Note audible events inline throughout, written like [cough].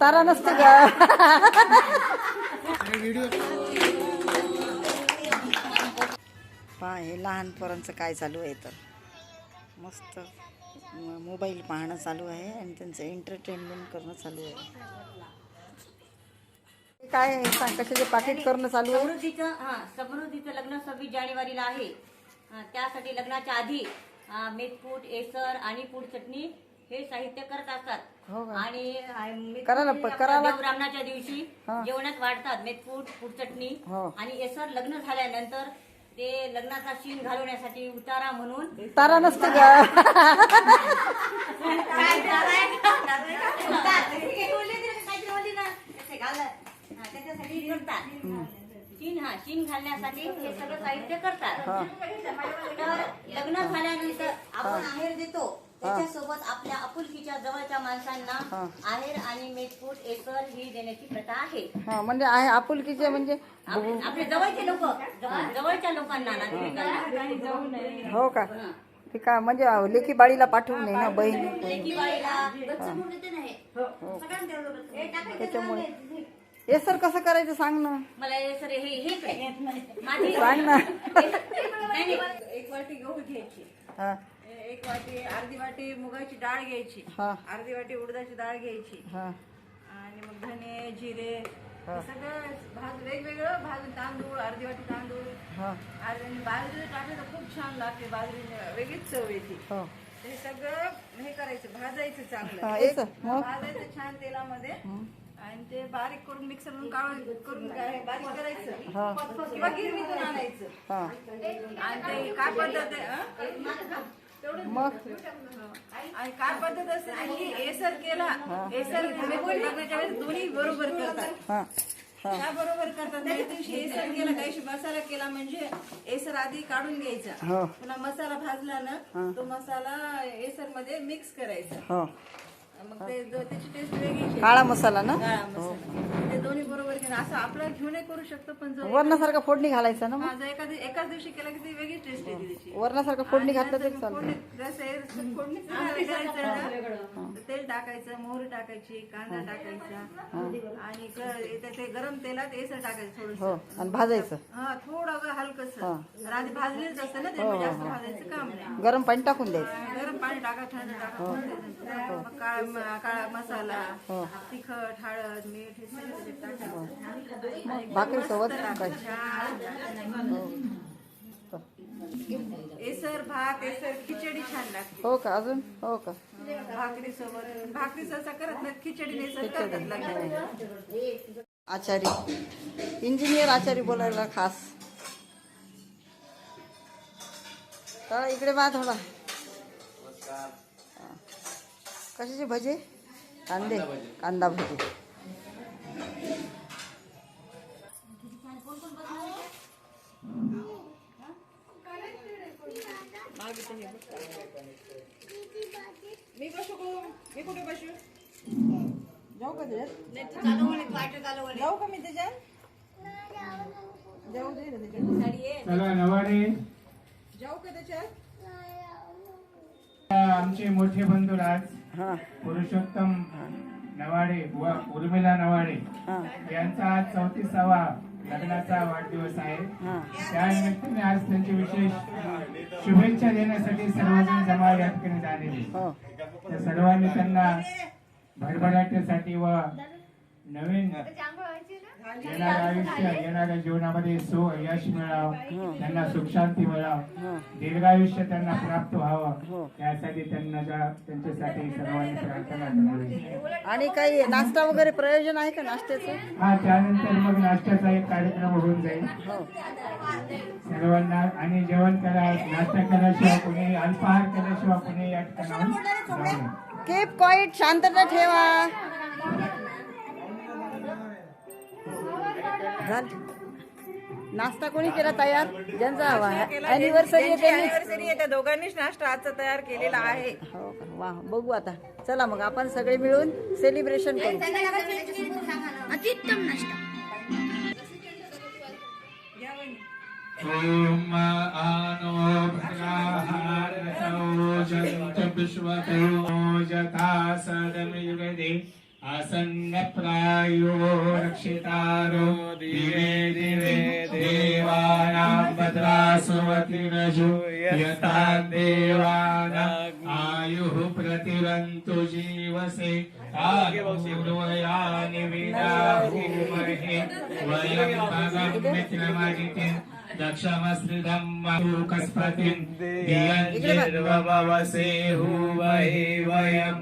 तारा नसते का? पहा हे लहान पोरांचं काय चालू आहे तर. मस्त मोबाईल पाहणं चालू आहे आणि त्यांचं एंटरटेनमेंट करणं चालू आहे. काय आहे? सांग कशाचे पाकिट करणं चालू आहे? समृद्धीचं हा समृद्धीचं लग्न सव्वीस जानेवारीला आहे. हा, त्यासाठी लग्नाच्या आधी हा, मेथकूट एसर आणि पूड चटणी हे साहित्य करत असतात हो का? आणि करायला करायला- देवरामनाच्या दिवशी हा. जेवणात वाढतात मेथकूट पूड चटणी हो. आणि एसर लग्न झाल्यानंतर ते लग्नाचा शीन घालवण्यासाठी उतारा म्हणून तारा नसते का शीन हा शीन घालण्यासाठी हे सगळं साहित्य करतात. तर लग्न झाल्यानंतर आपण आहेर देतो त्याच्यासोबत आपल्या आपुलकीच्या जवळच्या माणसांना हा. आहेर आणि मेटकूट एकर ही देण्याची प्रथा आहे. हा म्हणजे आहे आपुलकीचे म्हणजे आपले आपले जवळचे लोक जवळच्या लोकांना नातेवाईकांना हो. का? ते का म्हणजे लेकी बाळीला पाठवू नये ना बहिणी. त्याच्यामुळे. हे सर कसं करायचं सांग ना. मला हे सर हे हे इकडे. माझी सांग ना. [laughs] एक वाटी गहू घ्यायची. हा. एक वाटी अर्धी वाटी मुगाची डाळ घ्यायची. हा. अर्धी वाटी उडदाची डाळ घ्यायची. हा. आणि मग धने जिरे हा. सगळं भाज वेगवेगळं भाजून तांदूळ अर्धी वाटी तांदूळ. हा. आणि बाजरी टाकलं तर खूप छान लागते बाजरी वेगळीच चव येते. हो. हे सगळं हे करायचं भाजायचं हा, चांगलं एक मग? भाजायचं छान तेलामध्ये. आणि ते बारीक करून मिक्सर मधून काढून करून काय बारीक करायचं. किंवा गिरवीतून आणायचं. हा. आणि ते काय पद्धत आहे हं? मग? आणि काय पद्धत असते त्यांची एसर केला एसर लग्नाच्या वेळेस दोन्ही बरोबर करतात. हा हा. त्या बरोबर करतात त्या दिवशी एसर केला काही मसाला केला म्हणजे एसर आधी काढून घ्यायचा. पुन्हा मसाला भाजला ना तो मसाला एसरमध्ये मिक्स करायचा. हो. मग ते जो- त्याची टेस्ट वेगळी येते. काळा मसाला ना? काळा मसाला. ते दोन्ही बरोबर घेणं असं आपलं घेऊनही करू शकतो पण जो वरणासारखा फोडणी घालायचा ना मग? माझा एखादी एकाच दिवशी केला की ती वेगळी टेस्ट येते त्याची. वरणासारखं फोडणी घातलं तरी चालतं. फोडणी- जसं करायचं ना, टाकायचं मोहरी टाकायची कांदा टाकायचा आणि ग- ते- ते गरम तेलात एसर टाकायचं थोडस. हो आणि भाजायचं. हा थोडं हलकस. हा. आधी भाजलेच असतं ना ते हो, जास्त भाजायचं काम नाही. गरम पाणी टाकून द्यायचं. गरम पाणी टाका थंड टाका मग काळा म- काळा मसाला हो. तिखट हळद मीठ हे सगळं त्याच्यात टाकायचं. भाकरी सोबत. छान. एसर भात एसर खिचडी छान लागते. हो का अजून? हो का? भाकरी सोबत भाकरी सहसा करत नाही खिचडी. नेसर करतात आचारी. इंजिनियर आचारी बोलायला खास. तर इकडे बा थोडा. कशाचे भजे? कांदे. कांदा भजे. मी बसू का? मी कुठे बसू? जाऊ का त्याच्यात जाऊ का मी त्याच्यात जाऊ दे ना त्याच्यात चला नवाडे जाऊ का त्याच्यात आमचे मोठे बंधू राज हां. पुरुषोत्तम नवाडे व उर्मिला नवाडे. हां. यांचा आज चौतीसावा लग्नाचा वाढदिवस आहे. त्यानिमित्ताने आज त्यांची विशेष शुभेच्छा देण्यासाठी सर्वजण जमा या ठिकाणी झालेले हो. त्या सर्वांनी त्यांना भरभराटीसाठी व नवीन येणारं आयुष्य येणाऱ्या जीवनामध्ये सो यश मिळावं त्यांना सुख शांती मिळावं दीर्घायुष्य त्यांना प्राप्त व्हावं. यासाठी त्यांना त्या- त्यांच्यासाठी सर्वांनी प्रार्थना करावी. आणि काही नाश्ता वगैरे प्रयोजन आहे का नाश्त्याचं? हा त्यानंतर मग नाश्त्याचा एक कार्यक्रम होऊन जाईल. हो. सर्वांना आणि जेवण करा नाश्ता केल्याशिवाय कोणी अल्पाहार केल्याशिवाय कोणी या नये. कीप क्वाईट शांतता ठेवा. झालं. नाश्ता कोणी केला तयार? ज्यांचा हवा अॅनिव्हर्सरी आहे अॅनिव्हर्सरी आहे त्या दोघांनीच नाश्ता आजचा तयार केलेला आहे. हो का? वा बघू आता. चला मग आपण सगळे मिळून सेलिब्रेशन करू. ॐ आनो भद्राहारतौ जन्त विश्वतो जथा सदमियुगदे आसन्नप्रायो रक्षितारो दिवे दिवे देवानां भद्रासुमतिरजो यथा देवानाम् आयुः प्रतिरन्तु जीवसे आयुर्वयानि विदाहुमहे वयं भगं मित्रमजिते दक्षमश्रिदं मधुकस्पतिं धियञ्जिर्ववसे हुवहे वयं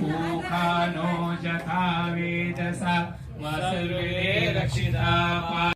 पूखानो यथा वेदसा वसुरे रक्षिता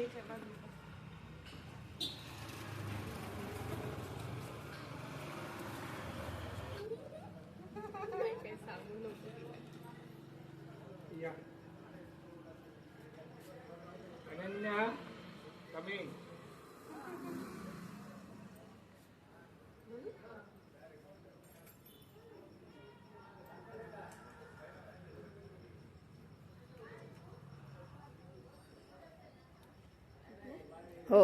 Deixa, vai. हो.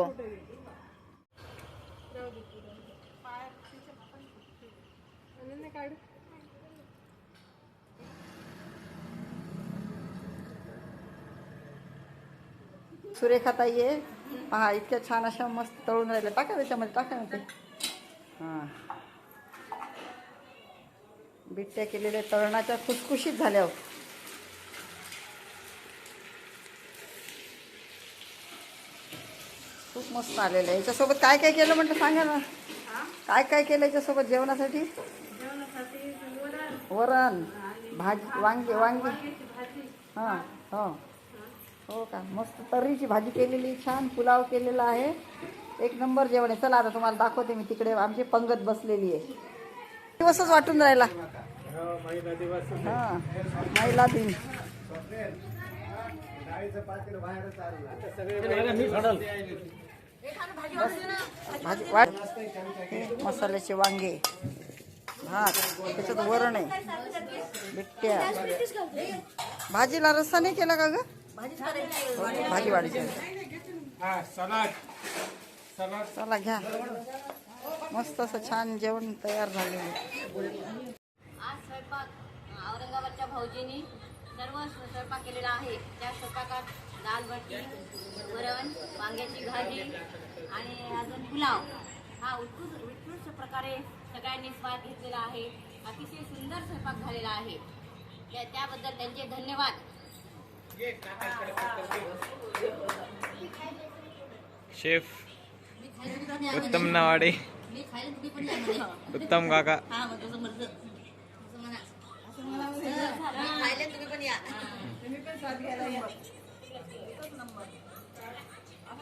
सुरेखा ताई आहे. पहा इतक्या छान अशा मस्त तळून राहिल्या. टाका त्याच्यामध्ये टाका ना ते. हां. बिट्ट्या केलेल्या तळणाच्या खुसखुशीत झाल्या हो. मस्त आलेलं आहे. याच्यासोबत काय काय केलं म्हटलं सांगा ना. काय काय केलं याच्यासोबत जेवणासाठी? जेवणासाठी वरण वरण भाजी वांगे वांगे. हां हो. हो. का? मस्त तर्रीची भाजी केलेली छान पुलाव केलेला आहे. एक नंबर जेवण आहे. चला आता तुम्हाला दाखवते मी तिकडे. आमची पंगत बसलेली आहे. दिवसच वाटून राहिला. हां महिला दिन. हे मसाल्याचे वांगे भात त्याच्यात वरण आहे बिट्ट्या. भाजीला रस्सा नाही केला का ग? भाजी वाढायची चला घ्या. मस्त असं छान जेवण तयार झालेलं आज स्वयंपाक औरंगाबादच्या भाऊजींनी सर्व स्वयंपाक केलेला आहे. त्या स्वयंपाकात दाल भट्टी वरण वांग्याची भाजी आणि अजून पुलाव. हा उत्कृष्ट उत्कृष्ट प्रकारे सगळ्यांनी स्वाद घेतलेला आहे. अतिशय सुंदर स्वयंपाक झालेला आहे. त्या त्याबद्दल त्यांचे धन्यवाद. शेफ उत्तम नावाडे. उत्तम काका. हा तुम्ही पण स्वाद घ्यायला या. आपण जेवण जेवण सांग ना.